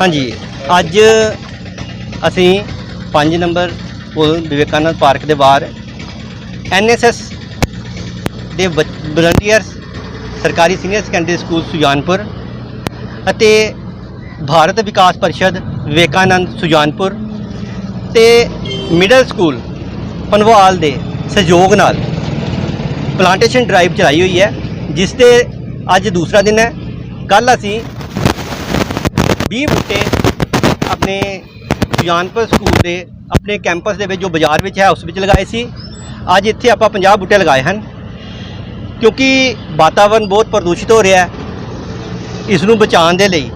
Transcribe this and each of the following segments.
ਹਾਂਜੀ, ਅੱਜ ਅਸੀਂ 5 ਨੰਬਰ ਪੁਲ ਵਿਵੇਕਾਨੰਦ ਪਾਰਕ ਦੇ ਬਾਹਰ ਐਨਐਸਐਸ ਦੇ ਵਲੰਟੀਅਰਸ ਸਰਕਾਰੀ ਸੀਨੀਅਰ ਸੈਕੰਡਰੀ ਸਕੂਲ ਸੁਜਾਨਪੁਰ ਅਤੇ ਭਾਰਤ ਵਿਕਾਸ ਪਰਿਸ਼ਦ ਵਿਵੇਕਾਨੰਦ ਸੁਜਾਨਪੁਰ ਤੇ ਮਿਡਲ ਸਕੂਲ ਪਨਵਾਲ ਦੇ ਸਹਿਯੋਗ ਨਾਲ ਪਲਾਂਟੇਸ਼ਨ ਡਰਾਈਵ ਚਲਾਈ ਹੋਈ ਹੈ, ਜਿਸ ਤੇ ਅੱਜ ਦੂਸਰਾ ਦਿਨ ਹੈ। ਕੱਲ ਅਸੀਂ 20 ਬੂਟੇ ਆਪਣੇ ਸੁਜਾਨਪੁਰ ਸਕੂਲ ਦੇ, ਆਪਣੇ ਕੈਂਪਸ ਦੇ ਵਿੱਚ ਜੋ ਬਾਜ਼ਾਰ ਵਿੱਚ ਹੈ, ਉਸ ਵਿੱਚ ਲਗਾਏ ਸੀ। ਅੱਜ ਇੱਥੇ ਆਪਾਂ 50 ਬੂਟੇ ਲਗਾਏ ਹਨ। ਕਿਉਂਕਿ ਵਾਤਾਵਰਣ ਬਹੁਤ ਪ੍ਰਦੂਸ਼ਿਤ ਹੋ ਰਿਹਾ ਹੈ। ਇਸ ਨੂੰ ਬਚਾਉਣ ਦੇ ਲਈ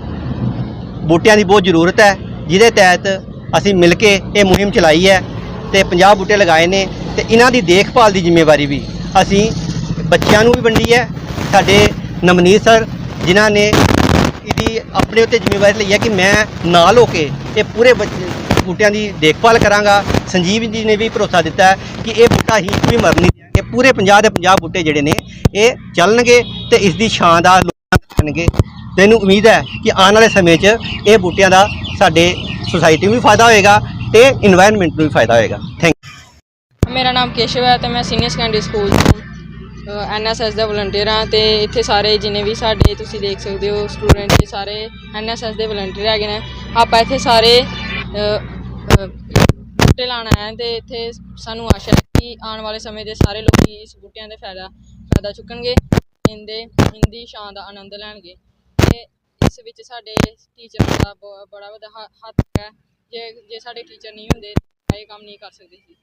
ਬੂਟਿਆਂ ਦੀ ਬਹੁਤ ਜ਼ਰੂਰਤ ਹੈ। ਜਿਹਦੇ ਤਹਿਤ ਅਸੀਂ ਮਿਲ ਕੇ ਇਹ ਮੁਹਿੰਮ ਚਲਾਈ ਹੈ ਤੇ 50 ਬੂਟੇ ਲਗਾਏ ਨੇ ਤੇ ਇਹਨਾਂ ਦੀ ਦੇਖਭਾਲ ਦੀ ਜ਼ਿੰਮੇਵਾਰੀ ਵੀ ਅਸੀਂ ਬੱਚਿਆਂ ਨੂੰ ਵੀ ਵੰਡੀ ਹੈ। ਸਾਡੇ ਨਵਨੀਤ ਸਰ, ਜਿਨ੍ਹਾਂ ਨੇ ਇਹਦੀ ਆਪਣੇ ਉੱਤੇ ਜ਼ਿੰਮੇਵਾਰੀ ਲਈ ਹੈ ਕਿ ਮੈਂ ਨਾਲ ਹੋ ਕੇ ਇਹ ਪੂਰੇ ਬੱਚੇ, ਬੂਟਿਆਂ ਦੀ ਦੇਖਭਾਲ ਕਰਾਂਗਾ। ਸੰਜੀਵ ਜੀ ਨੇ ਵੀ ਭਰੋਸਾ ਦਿੱਤਾ ਹੈ ਕਿ ਇਹ ਬੂਟਾ ਹੀ ਵੀ ਮਰ ਨਹੀਂ ਦਿਆਂਗੇ। ਪੂਰੇ 50 ਦੇ 50 ਬੂਟੇ ਜਿਹੜੇ ਨੇ, ਇਹ ਚੱਲਣਗੇ ਤੇ ਇਸ ਦੀ ਛਾਂ ਦਾ ਲੋਕਾਂ ਕਰਨਗੇ ਤੈਨੂੰ ਉਮੀਦ ਹੈ ਕਿ ਆਉਣ ਵਾਲੇ ਸਮੇਂ 'ਚ ਇਹ ਬੂਟਿਆਂ ਦਾ ਸਾਡੇ ਸੋਸਾਇਟੀ ਨੂੰ ਵੀ ਫਾਇਦਾ ਹੋਏਗਾ ਤੇ এনवायरमेंट ਨੂੰ ਵੀ ਫਾਇਦਾ ਹੋਏਗਾ। ਥੈਂਕ ਯੂ ਮੇਰਾ ਨਾਮ ਕੇਸ਼ਵ ਹੈ ਤੇ ਮੈਂ ਸੀਨੀਅਰ ਸੈਕੰਡਰੀ ਸਕੂਲ ਐਨਐਸਐਸ ਦਾ ਵਲੰਟੀਅਰ ਹਾਂ ਤੇ ਇੱਥੇ ਸਾਰੇ ਜਿੰਨੇ ਵੀ ਸਾਡੇ ਤੁਸੀਂ ਦੇਖ ਸਕਦੇ ਹੋ ਸਟੂਡੈਂਟ ਇਹ ਸਾਰੇ ਐਨਐਸਐਸ ਦੇ ਵਲੰਟੀਅਰ ਹੈਗੇ ਨੇ। ਆਪਾਂ ਇੱਥੇ ਸਾਰੇ ਬੂਟੇ ਲਾਉਣ ਹੈ ਹਾਂ ਤੇ ਇੱਥੇ ਸਾਨੂੰ ਆਸ਼ਾ ਹੈ ਕਿ ਆਉਣ ਵਾਲੇ ਸਮੇਂ ਦੇ ਸਾਰੇ ਲੋਕ ਇਸ ਬੂਟਿਆਂ ਦੇ ਫਾਇਦਾ ਫਾਇਦਾ ਚੁੱਕਣਗੇ ਇਹਦੇ ਇੰਦੀ ਸ਼ਾਨ ਦਾ ਆਨੰਦ ਲੈਣਗੇ। ਤੇ ਇਸ ਵਿੱਚ ਸਾਡੇ ਟੀਚਰਾਂ ਦਾ ਬੜਾ ਵੱਡਾ ਹੱਥ ਹੈ। ਜੇ ਜੇ ਸਾਡੇ ਟੀਚਰ ਨਹੀਂ ਹੁੰਦੇ ਇਹ ਕੰਮ ਨਹੀਂ ਕਰ ਸਕਦੇ। ਸੀ